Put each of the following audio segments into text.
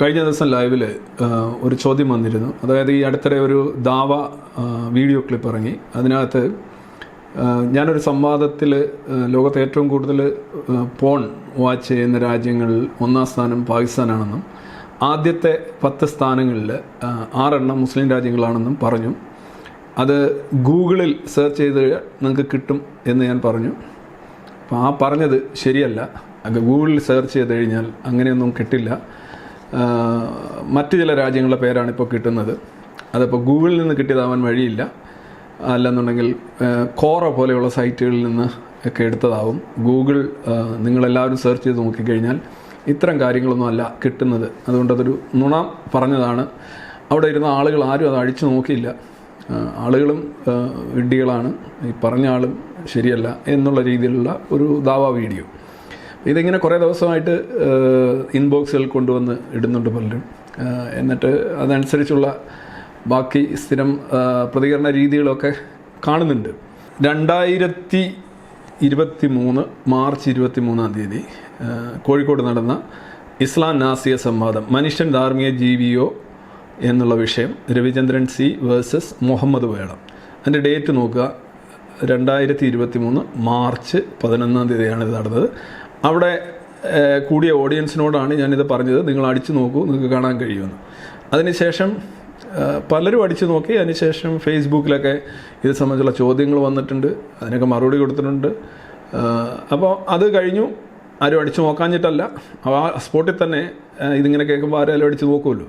കഴിഞ്ഞ ദിവസം ലൈവിൽ ഒരു ചോദ്യം വന്നിരുന്നു. അതായത് ഈ അടുത്തിടെ ഒരു ദാവ വീഡിയോ ക്ലിപ്പ് ഇറങ്ങി. അതിനകത്ത് ഞാനൊരു സംവാദത്തിൽ ലോകത്തെ ഏറ്റവും കൂടുതൽ പോൺ വാച്ച് ചെയ്യുന്ന രാജ്യങ്ങളിൽ ഒന്നാം സ്ഥാനം പാകിസ്ഥാനാണെന്നും ആദ്യത്തെ പത്ത് സ്ഥാനങ്ങളിൽ ആറെണ്ണം മുസ്ലിം രാജ്യങ്ങളാണെന്നും പറഞ്ഞു. അത് ഗൂഗിളിൽ സെർച്ച് ചെയ്ത് നിങ്ങൾക്ക് കിട്ടും എന്ന് ഞാൻ പറഞ്ഞു. അപ്പോൾ ആ പറഞ്ഞത് ശരിയല്ല. ഗൂഗിളിൽ സെർച്ച് ചെയ്ത് കഴിഞ്ഞാൽ അങ്ങനെയൊന്നും കിട്ടില്ല. മറ്റ് ചില രാജ്യങ്ങളുടെ പേരാണ് ഇപ്പോൾ കിട്ടുന്നത്. അതിപ്പോൾ ഗൂഗിളിൽ നിന്ന് കിട്ടിയതാവാൻ വഴിയില്ല. അല്ലെന്നുണ്ടെങ്കിൽ കോറ പോലെയുള്ള സൈറ്റുകളിൽ നിന്ന് ഒക്കെ എടുത്തതാവും. ഗൂഗിൾ നിങ്ങളെല്ലാവരും സെർച്ച് ചെയ്ത് നോക്കിക്കഴിഞ്ഞാൽ ഇത്തരം കാര്യങ്ങളൊന്നും അല്ല കിട്ടുന്നത്. അതുകൊണ്ട് അതൊരു നുണ പറഞ്ഞതാണ്. അവിടെ ഇരുന്ന ആളുകൾ ആരും അത് അഴിച്ചു നോക്കിയില്ല. ആളുകളും വിഡ്ഢികളാണ് ഈ പറഞ്ഞ ആളും ശരിയല്ല എന്നുള്ള രീതിയിലുള്ള ഒരു ദാവാ വീഡിയോ. ഇതിങ്ങനെ കുറേ ദിവസമായിട്ട് ഇൻബോക്സുകൾ കൊണ്ടുവന്ന് ഇടുന്നുണ്ട് പലരും. എന്നിട്ട് അതനുസരിച്ചുള്ള ബാക്കി സ്ഥിരം പ്രതികരണ രീതികളൊക്കെ കാണുന്നുണ്ട്. രണ്ടായിരത്തി ഇരുപത്തി മൂന്ന് മാർച്ച് ഇരുപത്തി മൂന്നാം തീയതി കോഴിക്കോട് നടന്ന ഇസ്ലാം നാസിയ സംവാദം മനുഷ്യൻ ധാർമ്മിക ജീവിയോ എന്നുള്ള വിഷയം രവിചന്ദ്രൻ സി വേഴ്സസ് മുഹമ്മദ് വേളം അതിന്റെ ഡേറ്റ് നോക്കുക രണ്ടായിരത്തി ഇരുപത്തി മൂന്ന് മാർച്ച് പതിനൊന്നാം തീയതിയാണ് ഇത് നടന്നത്. അവിടെ കൂടിയ ഓഡിയൻസിനോടാണ് ഞാനിത് പറഞ്ഞത്. നിങ്ങൾ അടിച്ചു നോക്കൂ നിങ്ങൾക്ക് കാണാൻ കഴിയുമെന്ന്. അതിനുശേഷം പലരും അടിച്ചു നോക്കി. അതിനുശേഷം ഫേസ്ബുക്കിലൊക്കെ ഇത് സംബന്ധിച്ചുള്ള ചോദ്യങ്ങൾ വന്നിട്ടുണ്ട്. അതിനൊക്കെ മറുപടി കൊടുത്തിട്ടുണ്ട്. അപ്പോൾ അത് കഴിഞ്ഞു. ആരും അടിച്ചു നോക്കാഞ്ഞിട്ടല്ല. അപ്പോൾ ആ സ്പോട്ടിൽ തന്നെ ഇതിങ്ങനെ കേൾക്കുമ്പോൾ ആരും അടിച്ചു നോക്കുമല്ലോ.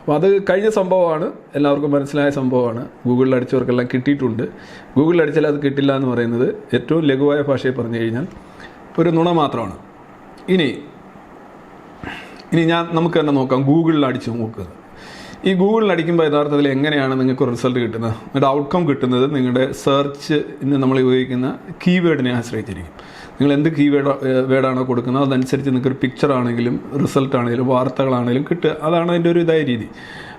അപ്പോൾ അത് കഴിഞ്ഞ സംഭവമാണ്. എല്ലാവർക്കും മനസ്സിലായ സംഭവമാണ്. ഗൂഗിളിൽ അടിച്ചവർക്കെല്ലാം കിട്ടിയിട്ടുണ്ട്. ഗൂഗിളിൽ അടിച്ചാൽ അത് കിട്ടില്ല എന്ന് പറയുന്നത് ഏറ്റവും ലഘുവായ ഭാഷയിൽ പറഞ്ഞു കഴിഞ്ഞാൽ ഒരു നുണ മാത്രമാണ്. ഇനി ഇനി ഞാൻ നമുക്ക് തന്നെ നോക്കാം ഗൂഗിളിൽ അടിച്ച് നോക്കുക. ഈ ഗൂഗിളിൽ അടിക്കുമ്പോൾ യഥാർത്ഥത്തിൽ എങ്ങനെയാണ് നിങ്ങൾക്ക് റിസൾട്ട് കിട്ടുന്നത്? നിങ്ങളുടെ ഔട്ട്കം കിട്ടുന്നത് നിങ്ങളുടെ സെർച്ച് ഇന്ന് നമ്മൾ ഉപയോഗിക്കുന്ന കീവേഡിനെ ആശ്രയിച്ചിരിക്കും. നിങ്ങൾ എന്ത് കീവേഡ് വേർഡാണോ കൊടുക്കുന്നത്? അതനുസരിച്ച് നിങ്ങൾക്ക് ഒരു പിക്ചർ ആണെങ്കിലും റിസൾട്ട് ആണെങ്കിലും വാർത്തകളാണെങ്കിലും കിട്ടുക. അതാണ് അതിന്റെ ഒരു ഇതായ രീതി.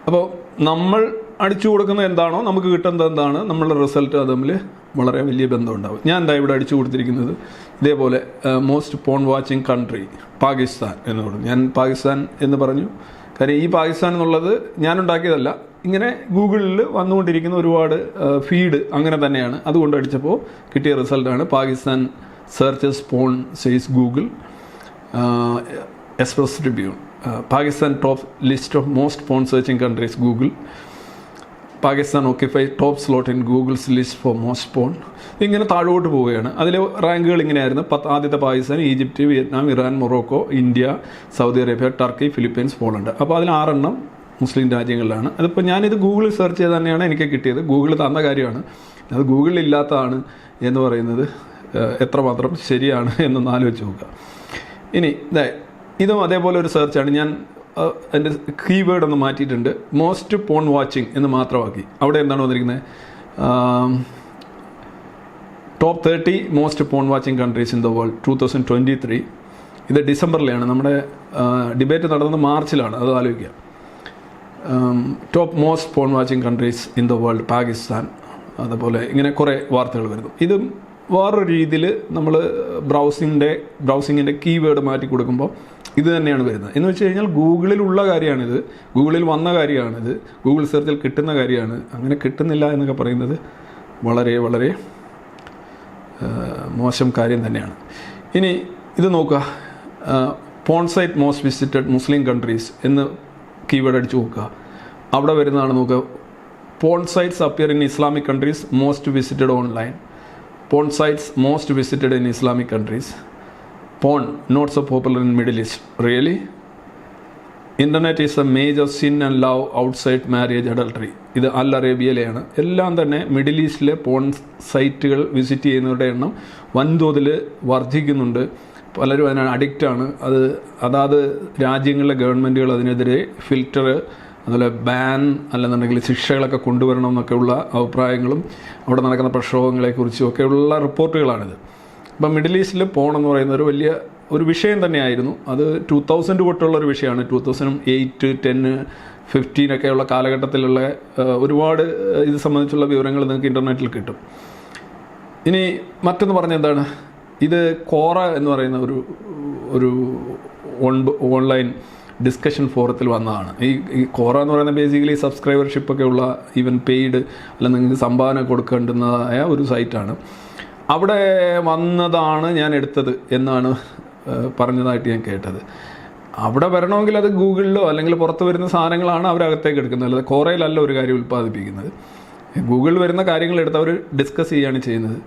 അപ്പോൾ നമ്മൾ അടിച്ചു കൊടുക്കുന്നത് എന്താണോ നമുക്ക് കിട്ടുന്നത് എന്താണ്? നമ്മളുടെ റിസൾട്ട് തമ്മിൽ വളരെ വലിയ ബന്ധമുണ്ടാവും. ഞാൻ എന്താ ഇവിടെ അടിച്ചു കൊടുത്തിരിക്കുന്നത് ഇതേപോലെ most porn watching country Pakistan എന്ന് പറഞ്ഞു. ഞാൻ പാകിസ്ഥാൻ എന്ന് പറഞ്ഞു. കാര്യം ഈ പാകിസ്ഥാൻ എന്നുള്ളത് ഞാനുണ്ടാക്കിയതല്ല ഇങ്ങനെ ഗൂഗിളിൽ വന്നുകൊണ്ടിരിക്കുന്ന ഒരുപാട് ഫീഡ് അങ്ങനെ തന്നെയാണ്. അതുകൊണ്ട് അടിച്ചപ്പോൾ കിട്ടിയ റിസൾട്ടാണ് Pakistan searches porn says Google Express Tribune Pakistan top list of most porn searching countries Google Pakistan occupies top slot in Google's list for most porn ഇങ്ങനെ താഴോട്ട് പോവുകയാണ്. അതിലെ റാങ്കുകൾ ഇങ്ങനെയായിരുന്നു. പത്ത് ആദ്യത്തെ Pakistan Egypt Vietnam Iran Morocco India Saudi Arabia Turkey Philippines Poland. അപ്പോൾ അതിൽ ആറെണ്ണം മുസ്ലിം രാജ്യങ്ങളിലാണ്. അതിപ്പോൾ ഞാനിത് ഗൂഗിളിൽ സെർച്ച് ചെയ്ത് തന്നെയാണ് എനിക്ക് കിട്ടിയത്. ഗൂഗിൾ തന്ന കാര്യമാണ്. അത് ഗൂഗിളിൽ ഇല്ലാത്തതാണ് എന്ന് പറയുന്നത് എത്രമാത്രം ശരിയാണ് എന്നൊന്ന് ആലോചിച്ച് നോക്കുക. ഇനി ഇതും അതേപോലെ ഒരു സെർച്ചാണ് ഞാൻ അഹ്, എന്റെ കീവേഡ് ഒന്ന് മാറ്റിയിട്ടുണ്ട്. മോസ്റ്റ് പോൺ വാച്ചിങ് എന്ന് മാത്രമാക്കി. അവിടെ എന്താണ് വന്നിരിക്കുന്നത്? Top thirty most porn watching countries in the world two thousand twenty three ഇത് ഡിസംബറിലാണ്. നമ്മുടെ ഡിബേറ്റ് നടന്നത് മാർച്ചിലാണ്. അത് ആലോചിക്കുക. Top most porn watching countries in the world Pakistan. അതുപോലെ ഇങ്ങനെ കുറേ വാർത്തകൾ വരുന്നു. ഇതും വേറൊരു രീതിയിൽ നമ്മൾ ബ്രൗസിങ്ങിന്റെ ബ്രൗസിങ്ങിന്റെ കീവേഡ് മാറ്റി കൊടുക്കുമ്പോൾ ഇത് തന്നെയാണ് വരുന്നത്. എന്ന് വെച്ച് കഴിഞ്ഞാൽ ഗൂഗിളിലുള്ള കാര്യമാണിത്. ഗൂഗിളിൽ വന്ന കാര്യമാണിത്. ഗൂഗിൾ സെർച്ചിൽ കിട്ടുന്ന കാര്യമാണ്. അങ്ങനെ കിട്ടുന്നില്ല എന്നൊക്കെ പറയുന്നത് വളരെ വളരെ മോശം കാര്യം തന്നെയാണ്. ഇനി ഇത് നോക്കുക. Porn site most visited Muslim countries എന്ന് കീവേഡ് അടിച്ച് നോക്കുക. അവിടെ വരുന്നതാണ് നോക്കുക. Porn sites appear in Islamic countries most visited online. Porn sites most visited in Islamic countries. Porn not so popular in Middle East really internet is a major sin and love outside marriage adultery ഇത് അൽ അറേബ്യയിലെയാണ്. എല്ലാം തന്നെ middle ഈസ്റ്റിലെ porn സൈറ്റുകൾ visit ചെയ്യുന്നവരുടെ എണ്ണം വൻതോതിൽ വർദ്ധിക്കുന്നുണ്ട്. പലരും അതിനാണ് അഡിക്റ്റാണ് അത് അതാത് രാജ്യങ്ങളിലെ ഗവൺമെന്റുകൾ അതിനെതിരെ ഫിൽറ്റർ അതുപോലെ ബാൻ അല്ലെന്നുണ്ടെങ്കിൽ ശിക്ഷകളൊക്കെ കൊണ്ടുവരണം എന്നൊക്കെയുള്ള അഭിപ്രായങ്ങളും അവിടെ നടക്കുന്ന പ്രക്ഷോഭങ്ങളെക്കുറിച്ചും ഒക്കെയുള്ള റിപ്പോർട്ടുകളാണിത്. ഇപ്പം മിഡിൽ ഈസ്റ്റിൽ പോകണമെന്ന് പറയുന്ന ഒരു വലിയ ഒരു വിഷയം തന്നെയായിരുന്നു. അത് ടു തൗസൻഡ് തൊട്ടുള്ള ഒരു വിഷയമാണ്. ടു തൗസൻഡ് എയ്റ്റ് ടെന്ന് ഫിഫ്റ്റീൻ ഒക്കെയുള്ള കാലഘട്ടത്തിലുള്ള ഒരുപാട് ഇത് സംബന്ധിച്ചുള്ള വിവരങ്ങൾ നിങ്ങൾക്ക് ഇന്റർനെറ്റിൽ കിട്ടും. ഇനി മറ്റൊന്ന് പറഞ്ഞ എന്താണ്? ഇത് കോറ എന്ന് പറയുന്ന ഒരു ഒരു ഓൺലൈൻ ഡിസ്കഷൻ ഫോറത്തിൽ വന്നതാണ്. ഈ ഈ കോറ എന്ന് പറയുന്ന ബേസിക്കലി സബ്സ്ക്രൈബർഷിപ്പൊക്കെ ഉള്ള ഈവൻ പെയ്ഡ് അല്ല നിങ്ങൾക്ക് സംഭാവന കൊടുക്കേണ്ടുന്നതായ ഒരു സൈറ്റാണ് അവിടെ വന്നതാണ് ഞാൻ എടുത്തത് എന്നാണ് പറഞ്ഞതായിട്ട് ഞാൻ കേട്ടത്. അവിടെ വരണമെങ്കിൽ അത് ഗൂഗിളിലോ അല്ലെങ്കിൽ പുറത്ത് വരുന്ന സാധനങ്ങളാണ് അവരകത്തേക്ക് എടുക്കുന്നത്. അല്ലാതെ കോറയിലല്ല ഒരു കാര്യം ഉൽപ്പാദിപ്പിക്കുന്നത്. ഗൂഗിളിൽ വരുന്ന കാര്യങ്ങൾ എടുത്ത് അവർ ഡിസ്കസ് ചെയ്യുകയാണ് ചെയ്യുന്നത്.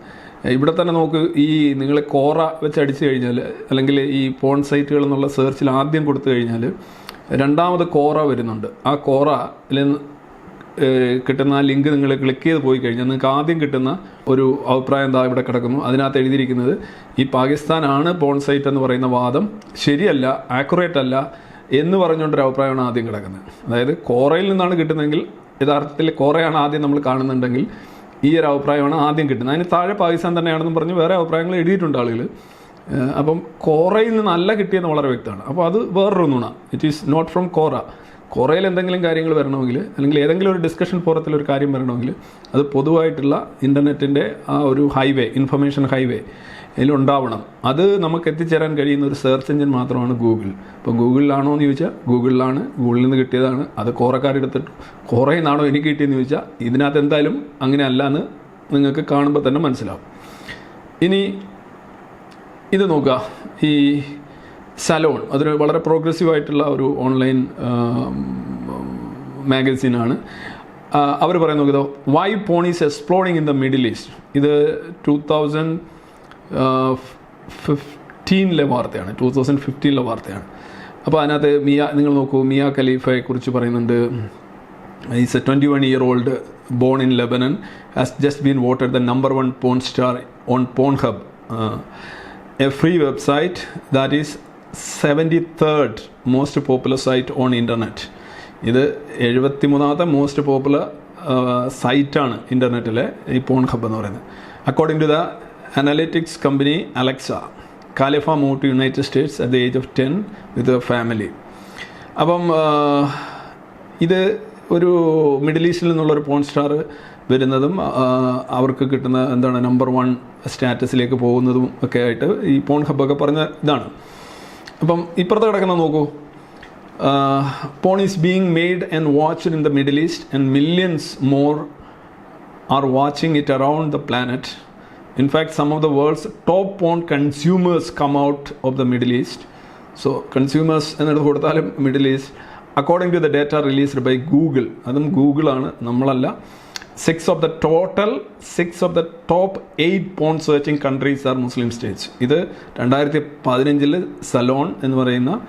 ഇവിടെ തന്നെ നോക്ക് ഈ നിങ്ങൾ കോറ വെച്ച് അടിച്ചു കഴിഞ്ഞാൽ അല്ലെങ്കിൽ ഈ പോൺ സൈറ്റുകൾ എന്നുള്ള സെർച്ചിൽ ആദ്യം കൊടുത്തു കഴിഞ്ഞാൽ രണ്ടാമത് കോറ വരുന്നുണ്ട്. ആ കോറയിൽ കിട്ടുന്ന ആ ലിങ്ക് നിങ്ങൾ ക്ലിക്ക് ചെയ്ത് പോയി കഴിഞ്ഞാൽ നിങ്ങൾക്ക് ആദ്യം കിട്ടുന്ന ഒരു അഭിപ്രായം എന്താ ഇവിടെ കിടക്കുന്നു. അതിനകത്ത് എഴുതിയിരിക്കുന്നത് ഈ പാകിസ്ഥാനാണ് പോൺ സൈറ്റ് എന്ന് പറയുന്ന വാദം ശരിയല്ല ആക്യുറേറ്റ് അല്ല എന്ന് പറഞ്ഞുകൊണ്ടൊരു അഭിപ്രായമാണ് ആദ്യം കിടക്കുന്നത്. അതായത് കോറയിൽ നിന്നാണ് കിട്ടുന്നതെങ്കിൽ യഥാർത്ഥത്തിൽ കോറയാണ് ആദ്യം നമ്മൾ കാണുന്നുണ്ടെങ്കിൽ ഈ ഒരു അഭിപ്രായമാണ് ആദ്യം കിട്ടുന്നത്. അതിന് താഴെ പാകിസ്ഥാൻ തന്നെയാണെന്നും പറഞ്ഞ് വേറെ അഭിപ്രായങ്ങൾ എഴുതിയിട്ടുണ്ട് ആളുകൾ അപ്പം കോറയിൽ നിന്നല്ല കിട്ടിയെന്ന് വളരെ വ്യക്തമാണ്. അപ്പോൾ അത് വേറൊരു നുണ. It is not from Quora കോറയിൽ എന്തെങ്കിലും കാര്യങ്ങൾ വരണമെങ്കിൽ അല്ലെങ്കിൽ ഏതെങ്കിലും ഒരു ഡിസ്കഷൻ ഫോറത്തിൽ ഒരു കാര്യം വരണമെങ്കിൽ അത് പൊതുവായിട്ടുള്ള ഇന്റർനെറ്റിന്റെ ആ ഒരു ഹൈവേ ഇൻഫർമേഷൻ ഹൈവേ അതിലുണ്ടാവണം അത് നമുക്ക് എത്തിച്ചേരാൻ കഴിയുന്ന ഒരു സെർച്ച് എഞ്ചിൻ മാത്രമാണ് ഗൂഗിൾ ഇപ്പോൾ ഗൂഗിളിലാണോ എന്ന് ചോദിച്ചാൽ ഗൂഗിളിലാണ് ഗൂഗിളിൽ നിന്ന് കിട്ടിയതാണ്. അത് കോറക്കാരെടുത്തിട്ട് കോറയിൽ നിന്നാണോ എനിക്ക് കിട്ടിയെന്ന് ചോദിച്ചാൽ ഇതിനകത്ത് എന്തായാലും അങ്ങനെ അല്ല എന്ന് നിങ്ങൾക്ക് കാണുമ്പോൾ തന്നെ മനസ്സിലാവും. ഇനി ഇത് നോക്കുക. ഈ സലോൺ അതൊരു വളരെ പ്രോഗ്രസീവ് ആയിട്ടുള്ള ഒരു ഓൺലൈൻ മാഗസീനാണ് അവർ പറയുന്നത് നോക്കിയതോ why porn is exploring in the Middle East ഇത് ടൂ തൗസൻഡ് ഫിഫ്റ്റീനിലെ വാർത്തയാണ്. ടൂ തൗസൻഡ് ഫിഫ്റ്റീനിലെ വാർത്തയാണ്. അപ്പോൾ അതിനകത്ത് മിയ നിങ്ങൾ നോക്കൂ മിയ ഖലീഫയെ കുറിച്ച് പറയുന്നുണ്ട്. Is a twenty one year old born in Lebanon has just been voted the number one porn star on Pornhub a free website that is seventy third most popular site on internet ഇത് എഴുപത്തി മൂന്നാമത്തെ most popular സൈറ്റാണ് ഇന്റർനെറ്റിലെ ഈ porn hub എന്ന് പറയുന്നത്. According to the analytics company Alexa Khalifa move to United States at the age of ten with family അപ്പം ഇത് ഒരു middle ഈസ്റ്റിൽ നിന്നുള്ളൊരു പോൺ സ്റ്റാർ വരുന്നതും അവർക്ക് കിട്ടുന്ന എന്താണ് നമ്പർ വൺ സ്റ്റാറ്റസിലേക്ക് പോകുന്നതും ഒക്കെ ആയിട്ട് ഈ പോൺ ഹബ്ബൊക്കെ പറഞ്ഞ ഇതാണ്. അപ്പം ഇപ്പുറത്ത് കിടക്കുന്ന നോക്കൂ. Porn is being made and watched in the Middle East and millions more are watching it around the planet In fact, some of the world's top porn consumers come out of the Middle East. So, consumers കൊടുത്താലും Middle East according to the data released by Google അതും ഗൂഗിളാണ് നമ്മളല്ല. Six of the total six of the top eight porn searching countries are Muslim states ഇത് രണ്ടായിരത്തി പതിനഞ്ചിൽ salon എന്ന് പറയുന്ന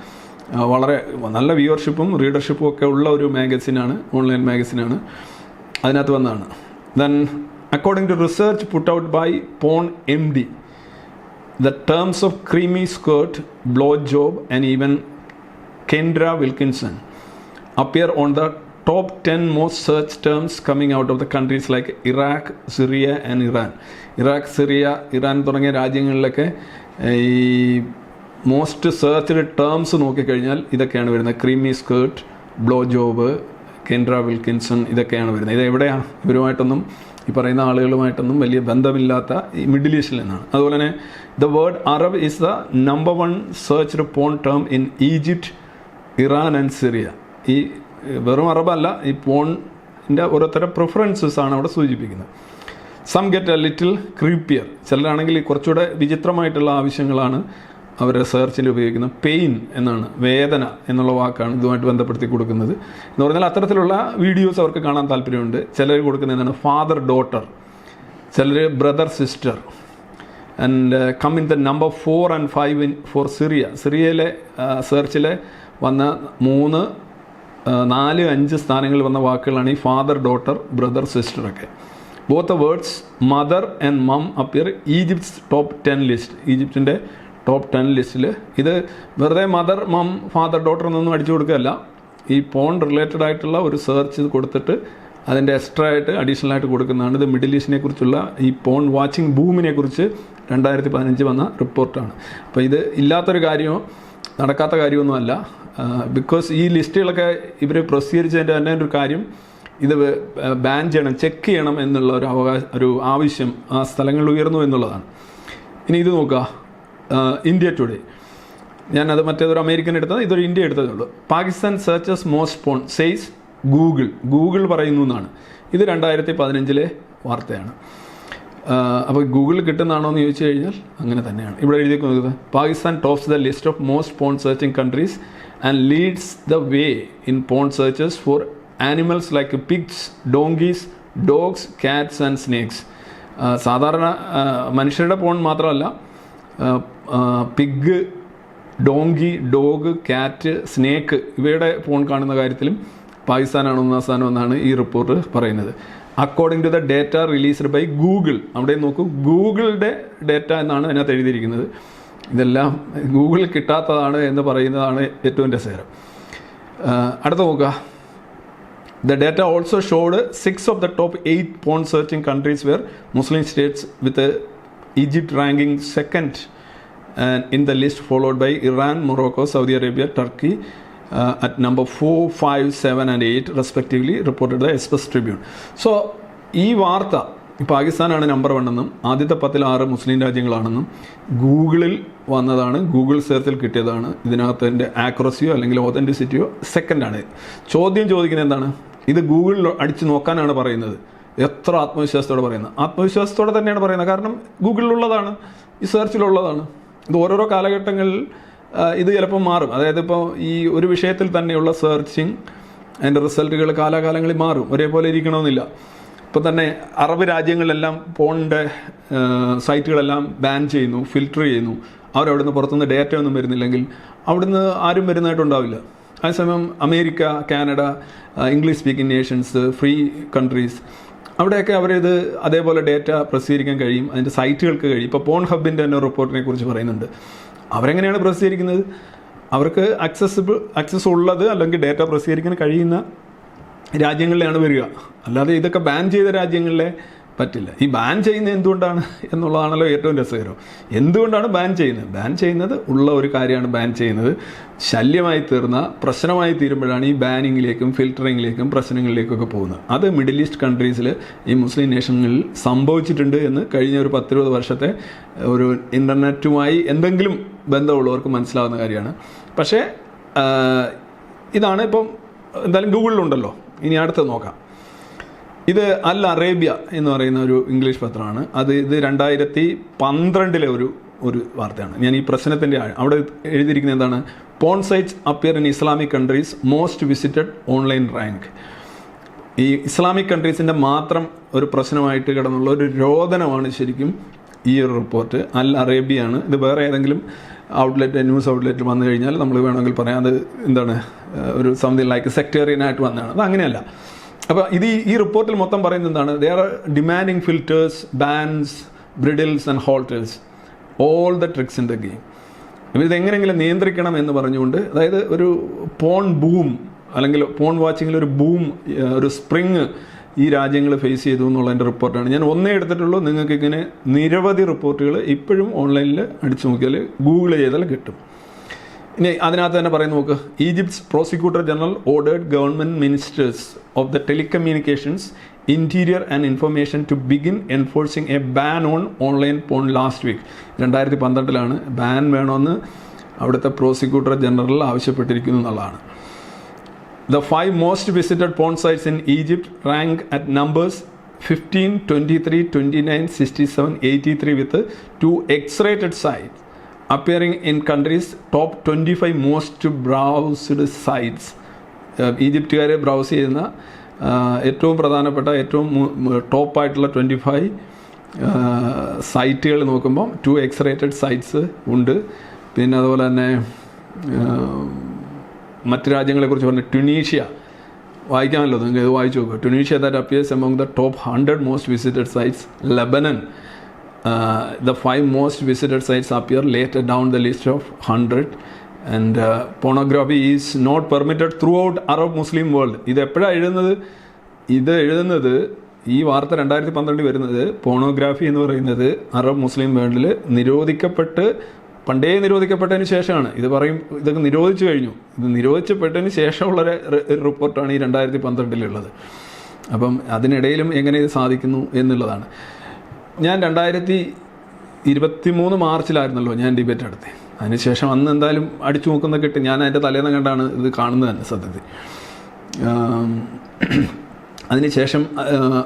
വളരെ നല്ല വ്യൂവർഷിപ്പും റീഡർഷിപ്പും ഒക്കെ ഉള്ള ഒരു മാഗസിനാണ് ഓൺലൈൻ മാഗസിനാണ് അതിനകത്ത് വന്നതാണ്. Then according to research put out by Porn M D the terms of creamy skirt blow job and even Kendra Wilkinson appear on the top 10 most search terms coming out of the countries like Iraq, Syria and Iran. Iraq Syria Iran തുടങ്ങിയ രാജ്യങ്ങളിലൊക്കെ ഈ most searched terms നോക്കിക്കഴിഞ്ഞാൽ ഇതൊക്കെയാണ് വരുന്നത്. Creamy skirt blow job Kendra Wilkinson ഇതൊക്കെയാണ് വരുന്നത്. ഇത് എവിടെയാണ്? ഇവരുമായിട്ടൊന്നും ഈ പറയുന്ന ആളുകളുമായിട്ടൊന്നും വലിയ ബന്ധമില്ലാത്ത ഈ മിഡിൽ ഈസ്റ്റിൽ നിന്നാണ്. അതുപോലെ തന്നെ the word Arab is the number one searched porn term in Egypt Iran and Syria ഈ വെറും അറബല്ല ഈ പോണിന്റെ ഓരോരുത്തരുടെ പ്രിഫറൻസസ് ആണ് അവിടെ സൂചിപ്പിക്കുന്നത്. Some get a little creepier ചിലരാണെങ്കിൽ കുറച്ചുകൂടെ വിചിത്രമായിട്ടുള്ള ആവശ്യങ്ങളാണ് അവർ സെർച്ചിൽ ഉപയോഗിക്കുന്നത്. പെയിൻ എന്നാണ് വേദന എന്നുള്ള വാക്കാണ് ഇതുമായിട്ട് ബന്ധപ്പെടുത്തി കൊടുക്കുന്നത്. എന്ന് പറഞ്ഞാൽ അത്തരത്തിലുള്ള വീഡിയോസ് അവർക്ക് കാണാൻ താല്പര്യമുണ്ട്. ചിലർ കൊടുക്കുന്നത് എന്താണ് ഫാദർ ഡോട്ടർ ചിലർ brother sister and come in the number four and five in four Syria സിറിയയിലെ സെർച്ചിലെ വന്ന മൂന്ന് നാല് അഞ്ച് സ്ഥാനങ്ങളിൽ വന്ന വാക്കുകളാണ് ഈ ഫാദർ ഡോട്ടർ ബ്രദർ സിസ്റ്റർ ഒക്കെ. Both words mother and mom appear Egypt's top ten list ഈജിപ്തിന്റെ ടോപ്പ് ടെൻ ലിസ്റ്റിൽ ഇത് വെറുതെ മദർ മം ഫാദർ ഡോട്ടർ എന്നൊന്നും അടിച്ചു കൊടുക്കുകയല്ല. ഈ പോൺ റിലേറ്റഡ് ആയിട്ടുള്ള ഒരു സെർച്ച് കൊടുത്തിട്ട് അതിന്റെ എക്സ്ട്രാ ആയിട്ട് അഡീഷണൽ ആയിട്ട് കൊടുക്കുന്നതാണ്. ഇത് മിഡിൽ ഈസ്റ്റിനെ കുറിച്ചുള്ള ഈ പോൺ വാച്ചിങ് ബൂമിനെ കുറിച്ച് രണ്ടായിരത്തി പതിനഞ്ച് വന്ന റിപ്പോർട്ടാണ് അപ്പോൾ ഇത് ഇല്ലാത്തൊരു കാര്യമോ നടക്കാത്ത കാര്യമൊന്നുമല്ല. ബിക്കോസ് ഈ ലിസ്റ്റുകളൊക്കെ ഇവർ പ്രസിദ്ധീകരിച്ചതിന്റെ തന്നെ ഒരു കാര്യം ഇത് ബാൻ ചെയ്യണം ചെക്ക് ചെയ്യണം എന്നുള്ള ഒരു അവകാശ ഒരു ആവശ്യം ആ സ്ഥലങ്ങളിൽ ഉയർന്നു എന്നുള്ളതാണ്. ഇനി ഇത് നോക്കുക. ഇന്ത്യ ടുഡേ ഞാനത് മറ്റേതൊരു അമേരിക്കൻ എടുത്തത് ഇതൊരു ഇന്ത്യ എടുത്തതേ ഉള്ളൂ. Pakistan searches most porn says Google Google പറയുന്നു എന്നാണ്. ഇത് രണ്ടായിരത്തി പതിനഞ്ചിലെ വാർത്തയാണ്. അപ്പോൾ ഗൂഗിളിൽ കിട്ടുന്നതാണോ എന്ന് ചോദിച്ചു കഴിഞ്ഞാൽ അങ്ങനെ തന്നെയാണ്. ഇവിടെ എഴുതിക്കുന്നത് Pakistan tops the list of most porn searching countries and leads the way in porn searches for animals like pigs donkeys dogs cats and snakes. സാധാരണ മനുഷ്യരുടെ പോൺ മാത്രമല്ല pig donkey dog cat snake ഇവയുടെ porn കാണുന്ന കാര്യത്തിലും പാകിസ്ഥാനാണ് ഒന്നാം സ്ഥാനം എന്നാണ് ഈ റിപ്പോർട്ട് പറയുന്നത്. According to the data released by Google അവിടെ നോക്കൂ ഗൂഗിളിന്റെ ഡേറ്റ എന്നാണ് അതിനകത്ത് എഴുതിയിരിക്കുന്നത് ഇതെല്ലാം ഗൂഗിളിൽ കിട്ടാത്തതാണ് എന്ന് പറയുന്നതാണ് ഏറ്റവും രസകരം അടുത്ത നോക്കുക showed six of the top eight porn searching countries were Muslim states, with uh, Egypt ranking second and in the list, followed by Iran, Morocco, Saudi Arabia, Turkey uh, at number 4, 5, 7, and 8, respectively, reported the Express Tribune. So, ഈ വാർത്ത പാകിസ്ഥാനാണ് number one എന്നും ആദ്യത്തെ പത്തിൽ ആറ് മുസ്ലിം രാജ്യങ്ങളാണെന്നും ഗൂഗിളിൽ വന്നതാണ് Google സെർച്ചിൽ കിട്ടിയതാണ്. ഇതിനകത്തതിന്റെ ആക്യുറസിയോ അല്ലെങ്കിൽ ഓതന്റിസിറ്റിയോ സെക്കൻഡാണ് ചോദ്യം ചോദിക്കുന്നത് എന്താണ്? ഇത് ഗൂഗിളിൽ അടിച്ചു നോക്കാനാണ് പറയുന്നത്. എത്ര ആത്മവിശ്വാസത്തോടെ പറയുന്നത്? ആത്മവിശ്വാസത്തോടെ തന്നെയാണ് പറയുന്നത്. കാരണം ഗൂഗിളിലുള്ളതാണ്. ഈ സെർച്ചിലുള്ളതാണ് ഇത് ഓരോരോ കാലഘട്ടങ്ങളിൽ ഇത് ചിലപ്പോൾ മാറും. അതായത് ഇപ്പോൾ ഈ ഒരു വിഷയത്തിൽ തന്നെയുള്ള സെർച്ചിങ് അതിന്റെ റിസൾട്ടുകൾ കാലാകാലങ്ങളിൽ മാറും. ഒരേപോലെ ഇരിക്കണമെന്നില്ല. ഇപ്പോൾ തന്നെ അറബ് രാജ്യങ്ങളിലെല്ലാം പോണിന്റെ സൈറ്റുകളെല്ലാം ബാൻ ചെയ്യുന്നു ഫിൽട്ടർ ചെയ്യുന്നു. അവരവിടുന്ന് പുറത്തുനിന്ന് ഡേറ്റ ഒന്നും വരുന്നില്ലെങ്കിൽ അവിടുന്ന് ആരും വരുന്നതായിട്ടുണ്ടാവില്ല അതേസമയം America Canada English speaking nations free countries അവിടെയൊക്കെ അവരിത് അതേപോലെ ഡേറ്റ പ്രസിദ്ധീകരിക്കാൻ കഴിയും. അതിന്റെ സൈറ്റുകൾക്ക് കഴിയും. ഇപ്പോൾ പോൺ ഹബിന്റെ തന്നെ റിപ്പോർട്ടിനെ കുറിച്ച് പറയുന്നുണ്ട്. അവരെങ്ങനെയാണ് പ്രസിദ്ധീകരിക്കുന്നത്? അവർക്ക് അക്സസിബിൾ അക്സസ് ഉള്ളത് അല്ലെങ്കിൽ ഡേറ്റ പ്രസിദ്ധീകരിക്കാൻ കഴിയുന്ന രാജ്യങ്ങളിലാണ് വരിക. അല്ലാതെ ഇതൊക്കെ ബാൻ ചെയ്ത രാജ്യങ്ങളിലെ പറ്റില്ല. ഈ ബാൻ ചെയ്യുന്നത് എന്തുകൊണ്ടാണ് എന്നുള്ളതാണല്ലോ ഏറ്റവും രസകരം. എന്തുകൊണ്ടാണ് ബാൻ ചെയ്യുന്നത്? ബാൻ ചെയ്യുന്നത് ഉള്ള ഒരു കാര്യമാണ് ബാൻ ചെയ്യുന്നത്. ശല്യമായി തീർന്ന പ്രശ്നമായി തീരുമ്പോഴാണ് ഈ ബാനിങ്ങിലേക്കും ഫിൽറ്ററിങ്ങിലേക്കും പ്രശ്നങ്ങളിലേക്കൊക്കെ പോകുന്നത്. അത് മിഡിൽ ഈസ്റ്റ് കൺട്രീസിൽ ഈ മുസ്ലിം നേഷനുകളിൽ സംഭവിച്ചിട്ടുണ്ട് എന്ന് കഴിഞ്ഞ ഒരു പത്തിരുപത് വർഷത്തെ ഒരു ഇന്റർനെറ്റുമായി എന്തെങ്കിലും ബന്ധമുള്ളവർക്ക് മനസ്സിലാവുന്ന കാര്യമാണ്. പക്ഷേ ഇതാണ് ഇപ്പം എന്തായാലും ഗൂഗിളിലുണ്ടല്ലോ ഇനി അടുത്ത് നോക്കാം. ഇത് അൽ അറേബ്യ എന്ന് പറയുന്ന ഒരു ഇംഗ്ലീഷ് പത്രമാണ്. അത് ഇത് രണ്ടായിരത്തി പന്ത്രണ്ടിലെ ഒരു ഒരു വാർത്തയാണ്. ഞാൻ ഈ പ്രശ്നത്തിന്റെ അവിടെ എഴുതിയിരിക്കുന്നത് എന്താണ്? Porn sites appear in Islamic countries most visited online rank. ഈ ഇസ്ലാമിക് കൺട്രീസിന്റെ മാത്രം ഒരു പ്രശ്നമായിട്ട് കിടന്നുള്ള ഒരു രോദനമാണ് ശരിക്കും ഈ ഒരു റിപ്പോർട്ട്. അൽ അറേബ്യയാണ്. ഇത് വേറെ ഏതെങ്കിലും ഔട്ട്ലെറ്റ് ന്യൂസ് ഔട്ട്ലെറ്റ് വന്നു കഴിഞ്ഞാൽ നമ്മൾ വേണമെങ്കിൽ പറയാം അത് എന്താണ് ഒരു സംതിങ് ലൈക്ക് സെക്ടേറിയനായിട്ട് വന്നതാണ്. അത് അങ്ങനെയല്ല. അപ്പോൾ ഇത് ഈ- റിപ്പോർട്ടിൽ മൊത്തം പറയുന്നത് എന്താണ്? They are demanding filters bans bridles and halters all the tricks in the game ഇവരിത് എങ്ങനെയെങ്കിലും നിയന്ത്രിക്കണം എന്ന് പറഞ്ഞുകൊണ്ട് അതായത് ഒരു പോൺ ബൂം അല്ലെങ്കിൽ പോൺ വാച്ചിങ്ങിൽ ഒരു ബൂം ഒരു സ്പ്രിങ് ഈ രാജ്യങ്ങൾ ഫേസ് ചെയ്തു എന്നുള്ളതിന്റെ റിപ്പോർട്ടാണ്. ഞാൻ ഒന്നേ എടുത്തിട്ടുള്ളൂ. നിങ്ങൾക്ക് ഇങ്ങനെ നിരവധി റിപ്പോർട്ടുകൾ ഇപ്പോഴും ഓൺലൈനിൽ അടിച്ചു നോക്കിയാൽ ഗൂഗിൾ ചെയ്താൽ കിട്ടും. ഇനി അതിനകത്ത് തന്നെ പറയുന്ന നോക്ക്. Egypt's prosecutor general ordered government ministers of the telecommunications interior and information to begin enforcing a ban on online porn last week രണ്ടായിരത്തി പന്ത്രണ്ടിലാണ് ബാൻ വേണമെന്ന് അവിടുത്തെ പ്രോസിക്യൂട്ടർ ജനറൽ ആവശ്യപ്പെട്ടിരിക്കുന്നു എന്നുള്ളതാണ്. The five most visited porn sites in Egypt rank at numbers 15, 23, 29, 67, 83 with two X-rated sites appearing in countries top 25 most browsed sites. ഈജിപ്തുകാരെ browse ചെയ്യുന്ന ഏറ്റവും പ്രധാനപ്പെട്ട ഏറ്റവും ടോപ്പായിട്ടുള്ള ട്വന്റി ഫൈവ് സൈറ്റുകൾ നോക്കുമ്പം ടു എക്സ് റേറ്റഡ് സൈറ്റ്സ് ഉണ്ട്. പിന്നെ അതുപോലെ തന്നെ മറ്റ് രാജ്യങ്ങളെക്കുറിച്ച് പറഞ്ഞ ട്യുണീഷ്യ വായിക്കാമല്ലോ നിങ്ങൾക്ക് ഇത് വായിച്ചു നോക്കുക Tunisia that appears among the top hundred most visited sites Lebanon the five most visited sites appear later down the list of hundred and pornography is not permitted throughout Arab Muslim world ഇത് എപ്പോഴാണ് എഴുതുന്നത്? ഇത് എഴുതുന്നത് ഈ വാർത്ത രണ്ടായിരത്തി പന്ത്രണ്ടിൽ വരുന്നത് പോണോഗ്രാഫി എന്ന് പറയുന്നത് അറബ് മുസ്ലിം വേൾഡിൽ നിരോധിക്കപ്പെട്ട് പണ്ടേ നിരോധിക്കപ്പെട്ടതിന് ശേഷമാണ്. ഇത് പറയും ഇതൊക്കെ നിരോധിച്ചു കഴിഞ്ഞു. ഇത് നിരോധിക്കപ്പെട്ടതിന് ശേഷമുള്ള റിപ്പോർട്ടാണ് ഈ രണ്ടായിരത്തി പന്ത്രണ്ടിലുള്ളത് അപ്പം അതിനിടയിലും എങ്ങനെ ഇത് സാധിക്കുന്നു എന്നുള്ളതാണ്. ഞാൻ രണ്ടായിരത്തി ഇരുപത്തി മൂന്ന് മാർച്ചിലായിരുന്നല്ലോ ഞാൻ ഡിബേറ്റ് നടത്തി അതിനുശേഷം അന്ന് എന്തായാലും അടിച്ചു നോക്കുന്ന കിട്ടി ഞാൻ അതിന്റെ തലേന്ന് കണ്ടാണ് ഇത് കാണുന്നത് തന്നെ സത്യത്തിൽ. അതിനുശേഷം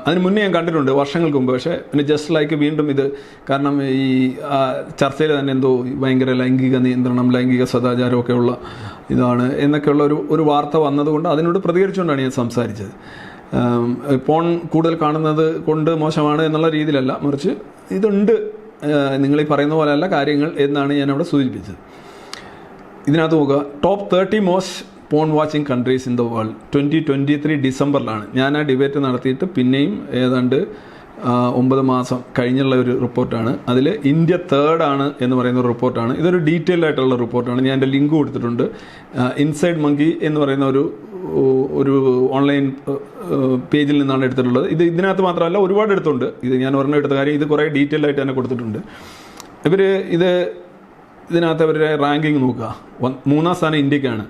അതിന് മുന്നേ ഞാൻ കണ്ടിട്ടുണ്ട് വർഷങ്ങൾക്ക് മുമ്പ്. പക്ഷേ പിന്നെ ജസ്റ്റ് ലൈക്ക് വീണ്ടും ഇത് കാരണം ഈ ചർച്ചയിൽ തന്നെ എന്തോ ഭയങ്കര ലൈംഗിക നിയന്ത്രണം ലൈംഗിക സദാചാരമൊക്കെയുള്ള ഇതാണ് എന്നൊക്കെയുള്ള ഒരു ഒരു വാർത്ത വന്നതുകൊണ്ട് അതിനോട് പ്രതികരിച്ചുകൊണ്ടാണ് ഞാൻ സംസാരിച്ചത്. പോൺ കൂടുതൽ കാണുന്നത് കൊണ്ട് മോശമാണ് എന്നുള്ള രീതിയിലല്ല. മറിച്ച് ഇതുണ്ട്. നിങ്ങൾ ഈ പറയുന്ന പോലെയല്ല കാര്യങ്ങൾ എന്നാണ് ഞാൻ അവിടെ സൂചിപ്പിച്ചത്. ഇതിനകത്ത് നോക്കുക. Top thirty most porn watching countries in the world twenty twenty three ഡിസംബറിലാണ് ഞാൻ ആ ഡിബേറ്റ് നടത്തിയിട്ട് പിന്നെയും ഏതാണ്ട് ഒമ്പത് മാസം കഴിഞ്ഞുള്ള ഒരു റിപ്പോർട്ടാണ്. അതിൽ ഇന്ത്യ തേർഡാണ് എന്ന് പറയുന്ന ഒരു റിപ്പോർട്ടാണ്. ഇതൊരു ഡീറ്റെയിൽഡ് ആയിട്ടുള്ള റിപ്പോർട്ടാണ്. ഞാൻ എന്റെ ലിങ്ക് കൊടുത്തിട്ടുണ്ട്. ഇൻസൈഡ് മങ്കി എന്ന് പറയുന്ന ഒരു ഒരു ഓൺലൈൻ പേജിൽ നിന്നാണ് എടുത്തിട്ടുള്ളത്. ഇത് ഇതിനകത്ത് മാത്രമല്ല ഒരുപാട് എടുത്തുണ്ട്. ഇത് ഞാൻ ഒരെണ്ണം എടുത്ത കാര്യം ഇത് കുറേ ഡീറ്റെയിൽ ആയിട്ട് തന്നെ കൊടുത്തിട്ടുണ്ട്. ഇവർ ഇത് ഇതിനകത്ത് അവരുടെ റാങ്കിങ് നോക്കുക. മൂന്നാം സ്ഥാനം ഇന്ത്യക്കാണ്.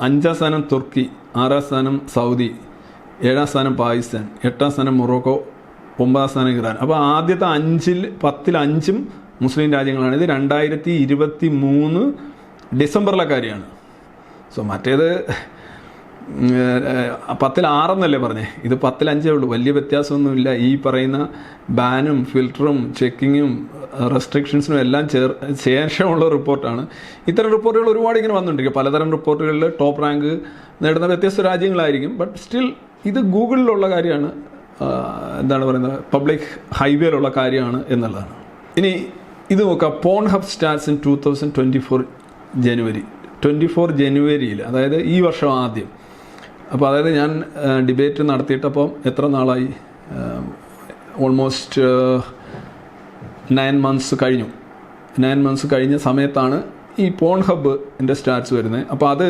അഞ്ചാം സ്ഥാനം തുർക്കി ആറാം സ്ഥാനം സൗദി. ഏഴാം സ്ഥാനം പാകിസ്ഥാൻ എട്ടാം സ്ഥാനം മൊറോക്കോ ഒമ്പതാം സ്ഥാനം ഇറാൻ. അപ്പോൾ ആദ്യത്തെ അഞ്ചിൽ പത്തിൽ അഞ്ചും മുസ്ലിം രാജ്യങ്ങളാണ്. ഇത് രണ്ടായിരത്തി ഇരുപത്തി മൂന്ന് ഡിസംബറിലെ കാര്യമാണ്. സോ മറ്റേത് പത്തിൽ ആറെന്നല്ലേ പറഞ്ഞേ? ഇത് പത്തിൽ അഞ്ചേ ഉള്ളൂ. വലിയ വ്യത്യാസമൊന്നുമില്ല. ഈ പറയുന്ന ബാനും ഫിൽറ്ററും ചെക്കിങ്ങും റെസ്ട്രിക്ഷൻസിനും എല്ലാം ചേർ ശേഷമുള്ള റിപ്പോർട്ടാണ്. ഇത്തരം റിപ്പോർട്ടുകൾ ഒരുപാട് ഇങ്ങനെ വന്നിട്ടുണ്ട്. പലതരം റിപ്പോർട്ടുകളിൽ ടോപ്പ് റാങ്ക് നേടുന്ന വ്യത്യസ്ത രാജ്യങ്ങളായിരിക്കും. ബട്ട് സ്റ്റിൽ ഇത് ഗൂഗിളിലുള്ള കാര്യമാണ് എന്താണ് പറയുന്നത് പബ്ലിക് ഹൈവേയിലുള്ള കാര്യമാണ് എന്നുള്ളതാണ്. ഇനി ഇത് നോക്കാം Pornhub stars in two thousand twenty four January. Twenty four ജനുവരിയിൽ അതായത് ഈ വർഷം ആദ്യം. അപ്പോൾ അതായത് ഞാൻ ഡിബേറ്റ് നടത്തിയിട്ടപ്പം എത്ര നാളായി? ഓൾമോസ്റ്റ് നയൻ മന്ത്സ് കഴിഞ്ഞു. നയൻ മന്ത്സ് കഴിഞ്ഞ സമയത്താണ് ഈ പോൺ ഹബ് എന്റെ സ്റ്റാർട്സ് വരുന്നത്. അപ്പോൾ അത്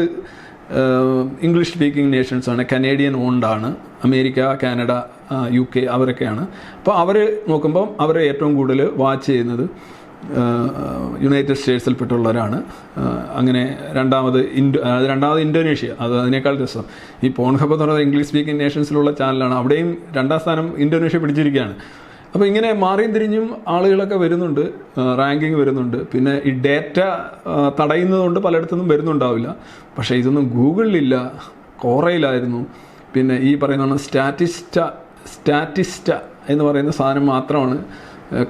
ഇംഗ്ലീഷ് സ്പീക്കിംഗ് നേഷൻസാണ് കനേഡിയൻ ഓൺഡാണ് അമേരിക്ക കാനഡ യു കെ അവരൊക്കെയാണ്. അപ്പോൾ അവർ നോക്കുമ്പം അവർ ഏറ്റവും കൂടുതൽ വാച്ച് ചെയ്യുന്നത് യുണൈറ്റഡ് സ്റ്റേറ്റ്സിൽപ്പെട്ടുള്ളവരാണ് പെട്ടുള്ളവരാണ് അങ്ങനെ രണ്ടാമത് ഇൻഡോ രണ്ടാമത് ഇന്തോനേഷ്യ. അത് അതിനേക്കാൾ രസം. ഈ പോൺഹബ് എന്ന് പറയുന്നത് ഇംഗ്ലീഷ് സ്പീക്കിംഗ് നേഷൻസിലുള്ള ചാനലാണ് അവിടെയും രണ്ടാം സ്ഥാനം ഇന്തോനേഷ്യ പിടിച്ചിരിക്കുകയാണ്. അപ്പോൾ ഇങ്ങനെ മാറിയും തിരിഞ്ഞും ആളുകളൊക്കെ വരുന്നുണ്ട് റാങ്കിങ് വരുന്നുണ്ട്. പിന്നെ ഈ ഡേറ്റ തടയുന്നതുകൊണ്ട് പലയിടത്തുനിന്നും വരുന്നുണ്ടാവില്ല. പക്ഷേ ഇതൊന്നും ഗൂഗിളിലില്ല കോറയിലായിരുന്നു പിന്നെ ഈ പറയുന്ന സ്റ്റാറ്റിസ്റ്റ സ്റ്റാറ്റിസ്റ്റ എന്ന് പറയുന്ന സാധനം മാത്രമാണ്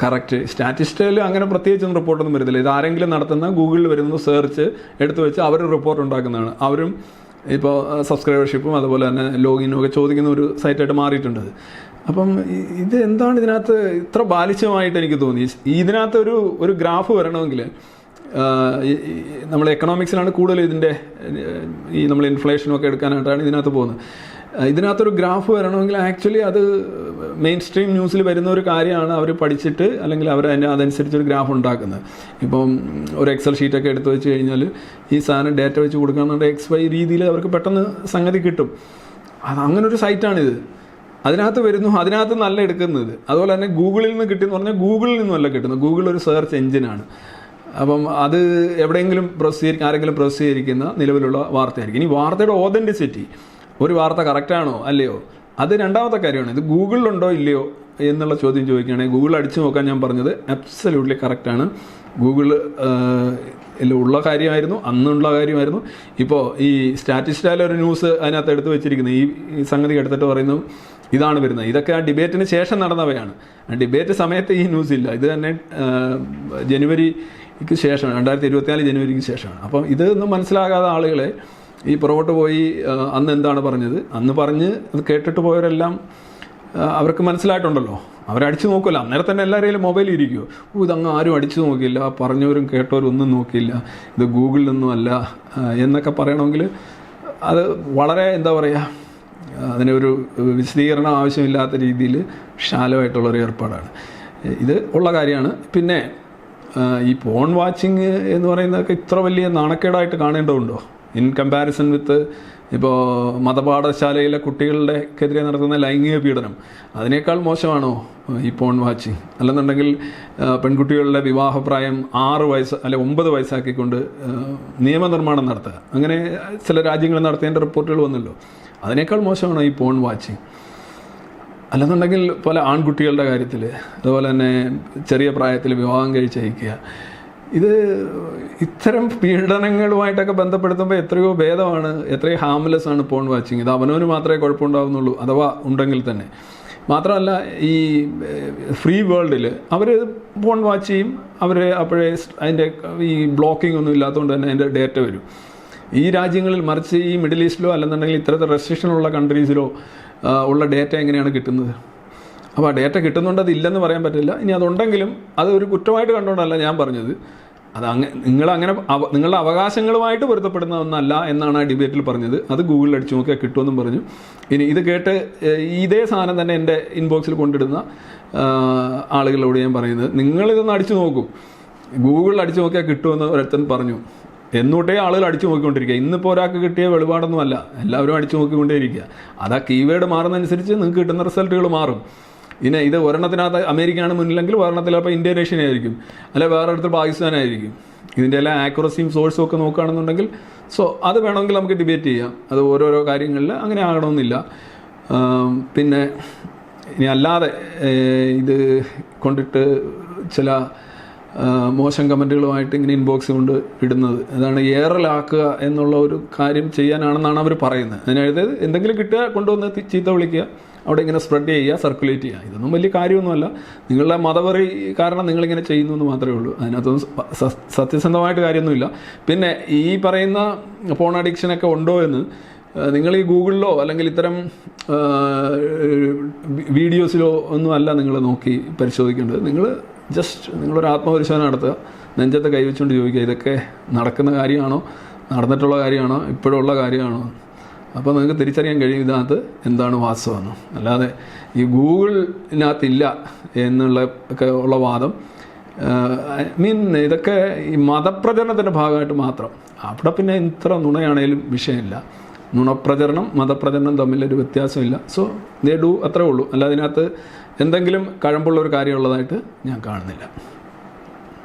കറക്റ്റ് സ്റ്റാറ്റിസ്റ്റയിൽ അങ്ങനെ പ്രത്യേകിച്ചൊന്നും റിപ്പോർട്ടൊന്നും വരുന്നില്ല. ഇത് ആരെങ്കിലും നടത്തുന്ന ഗൂഗിളിൽ വരുന്ന സെർച്ച് എടുത്തു വെച്ച് അവർ റിപ്പോർട്ട് ഉണ്ടാക്കുന്നതാണ്. അവരും ഇപ്പോൾ സബ്സ്ക്രൈബർഷിപ്പും അതുപോലെ തന്നെ ലോഗിനും ഒക്കെ ചോദിക്കുന്ന ഒരു സൈറ്റായിട്ട് മാറിയിട്ടുണ്ട്. അപ്പം ഇത് എന്താണ് ഇതിനകത്ത് ഇത്ര ബാലിശമായിട്ട് എനിക്ക് തോന്നി? ഇതിനകത്ത് ഒരു ഒരു ഗ്രാഫ് വരണമെങ്കിൽ നമ്മൾ എക്കണോമിക്സിലാണ് കൂടുതൽ ഇതിന്റെ ഈ നമ്മൾ ഇൻഫ്ലേഷനും ഒക്കെ എടുക്കാനായിട്ടാണ് ഇതിനകത്ത് പോകുന്നത്. ഇതിനകത്തൊരു ഗ്രാഫ് വരണമെങ്കിൽ ആക്ച്വലി അത് മെയിൻ സ്ട്രീം ന്യൂസിൽ വരുന്ന ഒരു കാര്യമാണ് അവർ പഠിച്ചിട്ട് അല്ലെങ്കിൽ അവർ അതിന്റെ അതനുസരിച്ച് ഒരു ഗ്രാഫ് ഉണ്ടാക്കുന്നത്. ഇപ്പം ഒരു എക്സൽ ഷീറ്റൊക്കെ എടുത്ത് വെച്ച് കഴിഞ്ഞാൽ ഈ സാധനം ഡേറ്റ വെച്ച് കൊടുക്കുകയാണെന്നുണ്ടെങ്കിൽ എക്സ് വൈ രീതിയിൽ അവർക്ക് പെട്ടെന്ന് സംഗതി കിട്ടും. അത് അങ്ങനൊരു സൈറ്റാണിത് അതിനകത്ത് വരുന്നു അതിനകത്ത് നല്ല എടുക്കുന്നത്. അതുപോലെ തന്നെ ഗൂഗിളിൽ നിന്ന് കിട്ടിയെന്ന് പറഞ്ഞാൽ ഗൂഗിളിൽ നിന്നല്ല കിട്ടുന്നത്. ഗൂഗിൾ ഒരു സെർച്ച് എഞ്ചിനാണ് അപ്പം അത് എവിടെയെങ്കിലും പ്രസിദ്ധീകരിക്കുന്ന ആരെങ്കിലും പ്രസിദ്ധീകരിക്കുന്ന നിലവിലുള്ള വാർത്തയായിരിക്കും. ഇനി വാർത്തയുടെ ഓതന്റിസിറ്റി ഒരു വാർത്ത കറക്റ്റാണോ അല്ലയോ? അത് രണ്ടാമത്തെ കാര്യമാണ്. ഇത് ഗൂഗിളിലുണ്ടോ ഇല്ലയോ എന്നുള്ള ചോദ്യം ചോദിക്കുകയാണെങ്കിൽ ഗൂഗിൾ അടിച്ചു നോക്കാൻ ഞാൻ പറഞ്ഞത് അബ്സല്യൂട്ട്ലി കറക്റ്റാണ് ഗൂഗിൾ ഉള്ള കാര്യമായിരുന്നു അന്നുള്ള കാര്യമായിരുന്നു. ഇപ്പോൾ ഈ സ്റ്റാറ്റിസ്റ്റായാലും ഒരു ന്യൂസ് അതിനകത്ത് എടുത്ത് വെച്ചിരിക്കുന്നത്. ഈ സംഗതി എടുത്തിട്ട് പറയുന്നു ഇതാണ് വരുന്നത്. ഇതൊക്കെ ആ ഡിബേറ്റിന് ശേഷം നടന്നവയാണ്. ഡിബേറ്റ് സമയത്ത് ഈ ന്യൂസ് ഇല്ല. ഇത് തന്നെ ജനുവരിക്ക് ശേഷമാണ്. രണ്ടായിരത്തി ഇരുപത്തിനാല് ജനുവരിക്ക് ശേഷമാണ്. അപ്പം ഇതൊന്നും മനസ്സിലാകാതെ ആളുകളെ ഈ പുറകോട്ട് പോയി അന്ന് എന്താണ് പറഞ്ഞത്? അന്ന് പറഞ്ഞ് അത് കേട്ടിട്ട് പോയവരെല്ലാം അവർക്ക് മനസ്സിലായിട്ടുണ്ടല്ലോ. അവരടിച്ചു നോക്കില്ല അന്നേരം തന്നെ എല്ലാവരെയും മൊബൈൽ ഇരിക്കുമോ ഓ ഇതങ്ങ് ആരും അടിച്ചു നോക്കിയില്ല. പറഞ്ഞവരും കേട്ടവരും ഒന്നും നോക്കിയില്ല. ഇത് ഗൂഗിളിൽ നിന്നും അല്ല. എന്നൊക്കെ പറയണമെങ്കിൽ അത് വളരെ എന്താ പറയുക അതിനൊരു വിശദീകരണം ആവശ്യമില്ലാത്ത രീതിയിൽ ശാലമായിട്ടുള്ളൊരു ഏർപ്പാടാണ്. ഇത് ഉള്ള കാര്യമാണ്. പിന്നെ ഈ ഫോൺ വാച്ചിങ് എന്ന് പറയുന്നതൊക്കെ ഇത്ര വലിയ നാണക്കേടായിട്ട് കാണേണ്ടതുണ്ടോ? ഇൻ കമ്പാരിസൺ വിത്ത് ഇപ്പോൾ മതപാഠശാലയിലെ കുട്ടികളുടെക്കെതിരെ നടത്തുന്ന ലൈംഗിക പീഡനം അതിനേക്കാൾ മോശമാണോ ഈ പോൺ വാച്ചിങ്? അല്ലെന്നുണ്ടെങ്കിൽ പെൺകുട്ടികളുടെ വിവാഹപ്രായം ആറ് വയസ്സ് അല്ലെ ഒമ്പത് വയസ്സാക്കിക്കൊണ്ട് നിയമനിർമ്മാണം നടത്തുക. അങ്ങനെ ചില രാജ്യങ്ങൾ നടത്തേണ്ട റിപ്പോർട്ടുകൾ വന്നല്ലോ. അതിനേക്കാൾ മോശമാണോ ഈ പോൺ വാച്ചിങ്? അല്ലെന്നുണ്ടെങ്കിൽ പല ആൺകുട്ടികളുടെ കാര്യത്തിൽ അതുപോലെ തന്നെ ചെറിയ പ്രായത്തിൽ വിവാഹം കഴിച്ചയക്കുക ഇത് ഇത്തരം പീഡനങ്ങളുമായിട്ടൊക്കെ ബന്ധപ്പെടുത്തുമ്പോൾ എത്രയോ ഭേദമാണ് എത്രയോ ഹാംലെസ് ആണ് പോൺ വാച്ചിങ് ഇത് അവനവന് മാത്രമേ കുഴപ്പമുണ്ടാവുന്നുള്ളൂ അഥവാ ഉണ്ടെങ്കിൽ തന്നെ. മാത്രമല്ല ഈ ഫ്രീ വേൾഡിൽ അവർ ഫോൺ വാച്ച് ചെയ്യും അവർ അപ്പോഴേ അതിന്റെ ഈ ബ്ലോക്കിംഗ് ഒന്നും ഇല്ലാത്തതുകൊണ്ട് തന്നെ അതിന്റെ ഡേറ്റ വരും. ഈ രാജ്യങ്ങളിൽ മറിച്ച് ഈ മിഡിൽ ഈസ്റ്റിലോ അല്ലെന്നുണ്ടെങ്കിൽ ഇത്തരത്തിൽ റെസ്ട്രിക്ഷനുള്ള കൺട്രീസിലോ ഉള്ള ഡേറ്റ എങ്ങനെയാണ് കിട്ടുന്നത്? അപ്പോൾ ആ ഡേറ്റ കിട്ടുന്നുണ്ട് അത് ഇല്ലെന്ന് പറയാൻ പറ്റില്ല. ഇനി അതുണ്ടെങ്കിലും അത് ഒരു കുറ്റമായിട്ട് കണ്ടുകൊണ്ടല്ല ഞാൻ പറഞ്ഞത്. അത് അങ്ങ് നിങ്ങൾ അങ്ങനെ നിങ്ങളുടെ അവകാശങ്ങളുമായിട്ട് പൊരുത്തപ്പെടുന്ന ഒന്നല്ല എന്നാണ് ആ ഡിബേറ്റിൽ പറഞ്ഞത്. അത് ഗൂഗിളിൽ അടിച്ചു നോക്കിയാൽ കിട്ടുമെന്നും പറഞ്ഞു. ഇനി ഇത് കേട്ട് ഇതേ സാധനം തന്നെ എന്റെ ഇൻബോക്സിൽ കൊണ്ടിടുന്ന ആളുകളോട് ഞാൻ പറയുന്നത്. നിങ്ങളിതൊന്ന് അടിച്ചു നോക്കും. ഗൂഗിളിൽ അടിച്ചു നോക്കിയാൽ കിട്ടുമെന്ന് ഒരത്തൻ പറഞ്ഞു. എന്നോട്ടേ ആളുകൾ അടിച്ചു നോക്കിക്കൊണ്ടിരിക്കുക. ഇന്നിപ്പോൾ ഒരാൾക്ക് കിട്ടിയ വെളിപാടൊന്നുമല്ല. എല്ലാവരും അടിച്ചു നോക്കിക്കൊണ്ടേയിരിക്കുക. അത് ആ കീവേഡ് മാറുന്നതനുസരിച്ച് നിങ്ങൾക്ക് കിട്ടുന്ന റിസൾട്ടുകൾ മാറും. ഇനി ഇത് ഒരെണ്ണത്തിനകത്ത് അമേരിക്കയാണ് മുന്നിലെങ്കിൽ ഒരെണ്ണത്തിൽ അപ്പോൾ ഇന്ത്യ ആയിരിക്കും അല്ലെ വേറെ അടുത്ത് പാകിസ്ഥാനായിരിക്കും. ഇതിന്റെ എല്ലാം ആക്യുറസിയും സോഴ്സും ഒക്കെ നോക്കുകയാണെന്നുണ്ടെങ്കിൽ സോ അത് വേണമെങ്കിൽ നമുക്ക് ഡിബേറ്റ് ചെയ്യാം. അത് ഓരോരോ കാര്യങ്ങളിൽ അങ്ങനെ ആകണമെന്നില്ല. പിന്നെ ഇനി അല്ലാതെ ഇത് കൊണ്ടിട്ട് ചില മോശം കമന്റുകളുമായിട്ട് ഇങ്ങനെ ഇൻബോക്സ് കൊണ്ട് ഇടുന്നത്. അതാണ് ഏറലാക്കുക എന്നുള്ള ഒരു കാര്യം ചെയ്യാനാണെന്നാണ് അവർ പറയുന്നത്. അതിനതായത് എന്തെങ്കിലും കിട്ടുക കൊണ്ടുവന്ന് ചീത്ത വിളിക്കുക. അവിടെ ഇങ്ങനെ സ്പ്രെഡ് ചെയ്യുക സർക്കുലേറ്റ് ചെയ്യുക. ഇതൊന്നും വലിയ കാര്യമൊന്നുമല്ല. നിങ്ങളുടെ മതപറി കാരണം നിങ്ങളിങ്ങനെ ചെയ്യുന്നു എന്ന് മാത്രമേ ഉള്ളൂ. അതിനകത്തൊന്നും സത്യസന്ധമായിട്ട് കാര്യമൊന്നുമില്ല. പിന്നെ ഈ പറയുന്ന ഫോൺ അഡിക്ഷനൊക്കെ ഉണ്ടോ എന്ന് നിങ്ങൾ ഈ ഗൂഗിളിലോ അല്ലെങ്കിൽ ഇത്തരം വീഡിയോസിലോ ഒന്നും അല്ല നിങ്ങൾ നോക്കി പരിശോധിക്കേണ്ടത്. നിങ്ങൾ ജസ്റ്റ് നിങ്ങളൊരു ആത്മപരിശോധന നടത്തുക. നെഞ്ചത്തെ കൈവച്ചുകൊണ്ട് ചോദിക്കുക ഇതൊക്കെ നടക്കുന്ന കാര്യമാണോ? നടന്നിട്ടുള്ള കാര്യമാണോ? ഇപ്പോഴുള്ള കാര്യമാണോ? അപ്പോൾ നിങ്ങൾക്ക് തിരിച്ചറിയാൻ കഴിയും ഇതിനകത്ത് എന്താണ് വാസ്തവെന്ന് അല്ലാതെ ഈ ഗൂഗിളിനകത്തില്ല എന്നുള്ള ഒക്കെ ഉള്ള വാദം മീൻ ഇതൊക്കെ ഈ മതപ്രചരണത്തിന്റെ ഭാഗമായിട്ട് മാത്രം. അവിടെ പിന്നെ ഇത്ര നുണയാണേലും വിഷയമില്ല. നുണപ്രചരണം മതപ്രചരണം തമ്മിലൊരു വ്യത്യാസമില്ല. സോ ദേ ഡു അത്രേ ഉള്ളൂ. അല്ല അതിനകത്ത് എന്തെങ്കിലും കഴമ്പുള്ള ഒരു കാര്യമുള്ളതായിട്ട് ഞാൻ കാണുന്നില്ല.